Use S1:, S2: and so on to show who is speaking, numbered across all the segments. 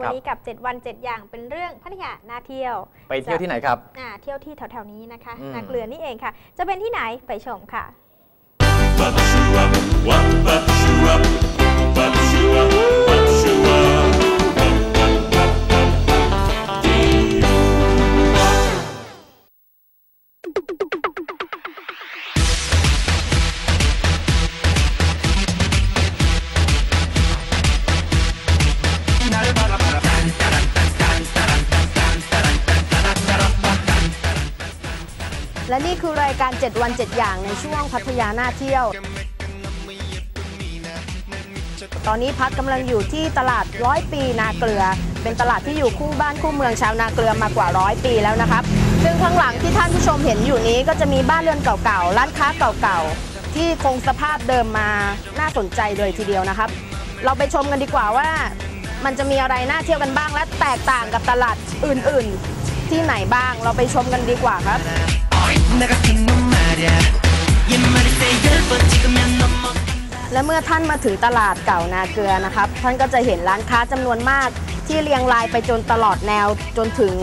S1: วันนี้กับ 7 วัน 7 อย่างเป็นเรื่องพัทยาน่าเที่ยว
S2: ไปเที่ยวที่ไหนครับ
S1: อ่าเที่ยวที่แถวๆนี้นะคะ
S2: อืม
S1: นาเกลือนี่เองค่ะ จะเป็นที่ไหนไปชมค่ะ
S3: และนี่คือรายการ 7 วัน 7 อย่างในช่วงพัทยาหน้าเที่ยว ตอนนี้พัดกำลังอยู่ที่ตลาดร้อยปีนาเกลือ เป็นตลาดที่อยู่คู่บ้านคู่เมืองชาวนาเกลือมากว่าร้อยปีแล้วนะครับ ซึ่งข้างหลังที่ท่านผู้ชมเห็นอยู่นี้ก็จะมีบ้านเรือนเก่าๆ ร้านค้าเก่าๆ ที่คงสภาพเดิมมาน่าสนใจเลยทีเดียวนะครับ เราไปชมกันดีกว่าว่ามันจะมีอะไรน่าเที่ยวกันบ้างและแตกต่างกับตลาดอื่น ๆ ที่ไหนบ้างเราไปชมกันดีกว่าครับ และเมื่อท่านมาถึงตลาดเก่านาเกลือนะครับ ท่านก็จะเห็นร้านค้าจำนวนมากที่เรียงรายไปจนตลอดแนวจนถึง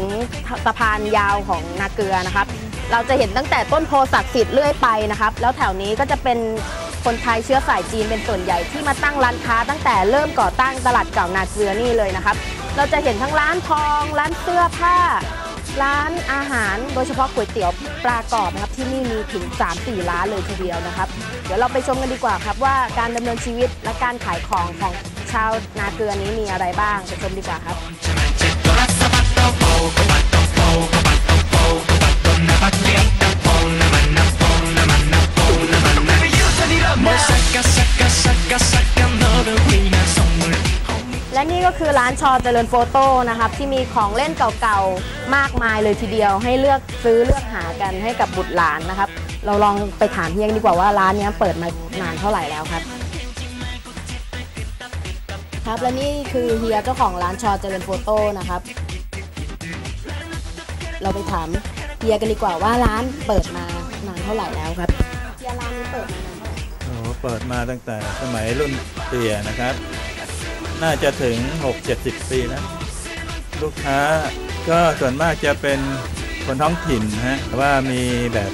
S3: สะพานยาวของนาเกลือนะครับ เราจะเห็นตั้งแต่ต้นโพศักดิ์สิทธิ์เรื่อยไปนะครับ แล้วแถวนี้ก็จะเป็นคนไทยเชื้อสายจีนเป็นส่วนใหญ่ที่มาตั้งร้านค้าตั้งแต่เริ่มก่อตั้งตลาดเก่านาเกลือนี่เลยนะครับ เราจะเห็นทั้งร้านทอง ร้านเสื้อผ้า ร้านอาหารโดยเฉพาะก๋วยเตี๋ยวปลากรอบนะครับที่นี่มีถึง 3-4 ร้านเลยทีเดียวนะครับ เดี๋ยวเราไปชมกันดีกว่าครับว่าการดำเนินชีวิตและการขายของของชาวนาเกลือนี้มีอะไรบ้างไปชมดีกว่าครับ นี่ก็คือร้านชอเจริญโฟโต้นะครับที่มีของเล่นเก่าๆมากมายเลยทีเดียว ให้เลือกซื้อเลือกหากันให้กับบุตรหลานนะครับ เราลองไปถามเฮียงดีกว่าว่าร้านเนี้ยเปิดมานานเท่าไหร่แล้วครับ ครับและนี่คือเฮียเจ้าของร้านชอเจริญโฟโต้นะครับ เราไปถามเฮียกันดีกว่าว่าร้านเปิดมานานเท่าไหร่แล้วครับเฮียร้านนี้เปิดมานานเท่าไหร่
S4: โอ้โหเปิดมาตั้งแต่สมัยรุ่นเตี่ยนะครับ น่าจะถึง 6-70 ปีนะลูกค้าก็ส่วนมากจะเป็นคนท้องถิ่นนะฮะแต่ว่ามีแบบ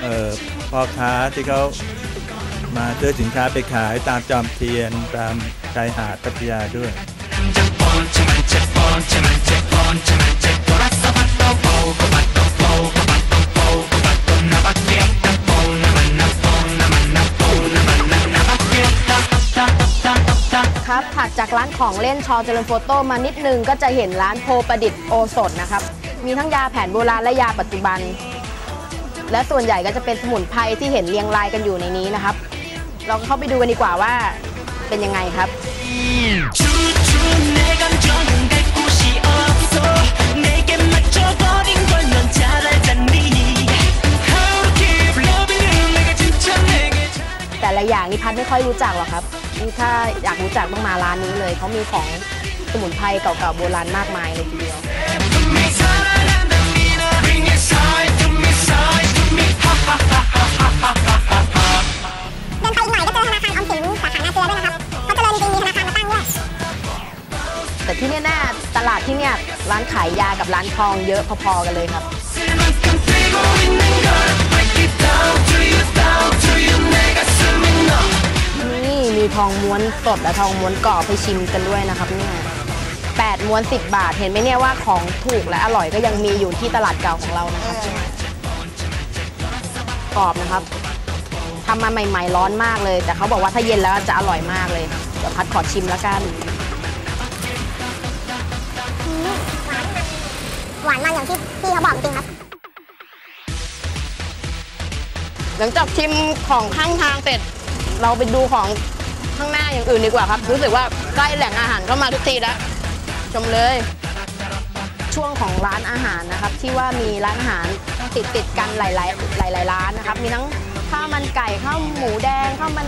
S4: เอ่อพ่อค้าที่เขามาซื้อสินค้าไปขายตามจอมเทียนตามชายหาดพัทยาด้วย
S3: ครับ ถัดจากร้านของเล่นชอเจริญโฟโต้มานิดนึงก็จะเห็นร้านโพประดิษฐ์โอสถนะครับ มีทั้งยาแผนโบราณและยาปัจจุบัน และส่วนใหญ่ก็จะเป็นสมุนไพรที่เห็นเรียงรายกันอยู่ในนี้นะครับ เราเข้าไปดูกันดีกว่าว่าเป็นยังไงครับ
S5: 주주 내 감정은 갈 곳이 없어 내게 맞춰버린 걸 넌 ั
S3: ฒไม่ค่อยรู้จักหรอกครับถ้าอยากรู้จักต้องมาร้านนี้เลยเขามีของสมุนไพรเก่าๆโบราณมากมายเลยทีเดียวแต่ที่นี่แน่ตลาดที่เนี่ยร้านขายยากับร้านทองเยอะพอๆกันเลยครับ องม้วนสดและทองม้วนกรอบให้ชิมกันด้วยนะครับเนี่ยแปดม้วน10บาท เห็นไหมเนี่ยว่าของถูกและอร่อยก็ยังมีอยู่ที่ตลาดเก่าของเรานะครับกรอบนะครับทำมาใหม่ ๆ ร้อนมากเลย แต่เขาบอกว่าถ้าเย็นแล้วจะอร่อยมากเลยเดี๋ยวพัดขอชิมแล้วกัน
S6: หวานมันอย่างที่พี่เขาบอกจริงครับ
S3: หลังจากชิมของข้างทางเสร็จ เราไปดูของ ข้างหน้าอย่างอื่นดีกว่าครับ รู้สึกว่าใกล้แหล่งอาหารเข้ามาทุกทีแล้วชมเลย ช่วงของร้านอาหารนะครับ ที่ว่ามีร้านอาหารติดติดกันหลาย ๆ หลาย ๆ ร้านนะครับ มีทั้งข้าวมันไก่ข้าวหมูแดงข้าวมัน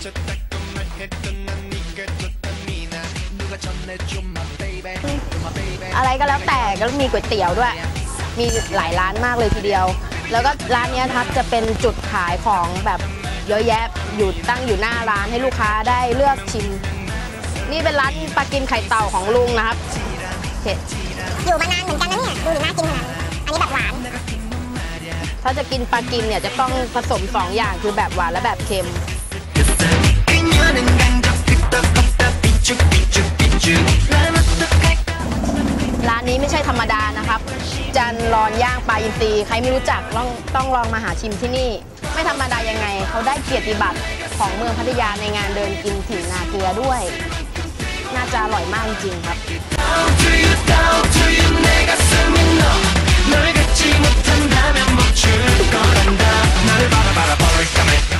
S3: อะไรก็แล้วแต่ก็มีก๋วยเตี๋ยวด้วย มีหลายร้านมากเลยทีเดียว แล้วก็ร้านนี้ยครับจะเป็นจุดขายของแบบ เยอะแยะอยู่ตั้งอยู่หน้าร้านให้ลูกค้าได้เลือกชิม นี่เป็นร้านปลากินไข่เต่าของลุงนะครับเผ็ด
S6: อยู่มานานเหมือนกันนะเนี่ยดูดิน่ากินขนาดนี้อันนี้แบบหวาน
S3: ถ้าจะกินปลากิมเนี่ยจะต้องผสม2อย่างคือแบบหวานและแบบเค็มร้านนี้ไม่ใช่ธรรมดานะครับ จันรอนย่างปลาอินทรีใครไม่รู้จักต้องต้องลองมาหาชิมที่นี่ ไม่ธรรมดายังไง เขาได้เกียรติบัตรของเมืองพัทยาในงานเดินกินถิ่นนาเกลือด้วย น่าจะอร่อยมากจริงครับ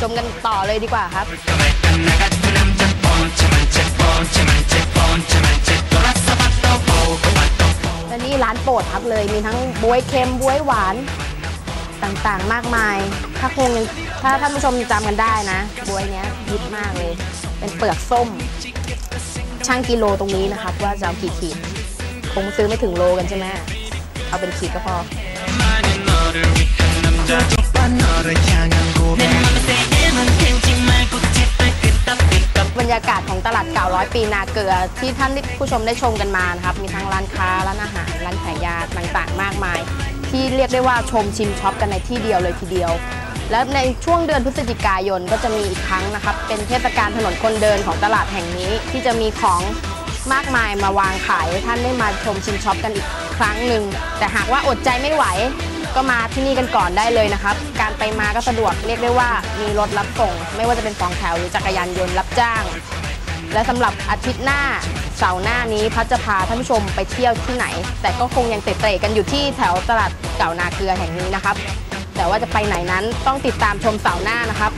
S3: ชมกันต่อเลยดีกว่าครับ และนี่ร้านโปรดครับเลยมีทั้งบวยเค็มบวยหวานต่างๆ มากมาย ถ้าคงถ้าท่านผู้ชมจำกันได้นะบวยเนี้ยฮิตมากเลย เป็นเปลือกส้ม ช่างกิโลตรงนี้นะครับ ว่าจะเอากี่ขีดคงซื้อไม่ถึงโลกันใช่ไหมเอาเป็นขีดก็พอบรรยากาศของตลาดเก่าร้อยปีนาเกลือ ที่ท่านผู้ชมได้ชมกันมานะครับ มีทั้งร้านค้าร้านอาหารร้านขายยาต่างๆ มากมาย ที่เรียกได้ว่าชมชิมช็อปกันในที่เดียวเลยทีเดียว และในช่วงเดือนพฤศจิกายนก็จะมีอีกครั้งนะครับ เป็นเทศกาลถนนคนเดินของตลาดแห่งนี้ ที่จะมีของมากมายมาวางขายให้ท่านได้มาชมชิมช็อปกันอีกครั้งหนึ่งแต่หากว่าอดใจไม่ไหวก็มาที่นี่กันก่อนได้เลยนะครับ การไปมาก็สะดวกเรียกได้ว่ามีรถรับส่ง ไม่ว่าจะเป็นสองแถวหรือจักรยานยนต์รับจ้าง และสำหรับอาทิตย์หน้าเสาร์หน้านี้พัดจะพาท่านผู้ชมไปเที่ยวที่ไหน แต่ก็คงยังเตะๆกันอยู่ที่แถวตลาดเก่านาเกลือแห่งนี้นะครับ แต่ว่าจะไปไหนนั้นต้องติดตามชมเสาร์หน้านะครับ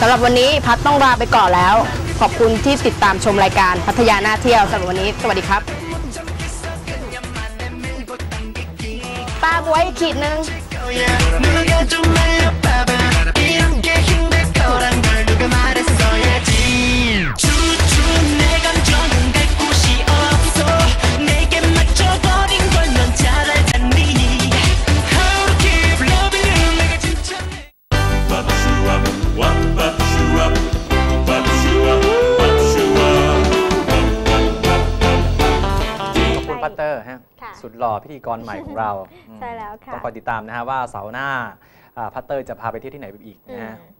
S3: สำหรับวันนี้พัดต้องลาไปก่อนแล้ว ขอบคุณที่ติดตามชมรายการพัทยาหน้าเที่ยวสำหรับวันนี้ สวัสดีครับป้าบวยขีดหนึ่ง
S2: สุดหล่อพิธีกรใหม่ของเรา
S1: ใช่แล้วค่ะ
S2: ต้องคอยติดตามนะฮะว่าเสาร์หน้าอ่าพัตเตอร์จะพาไปเที่ยวที่ไหนอีกนะฮะ
S1: อืม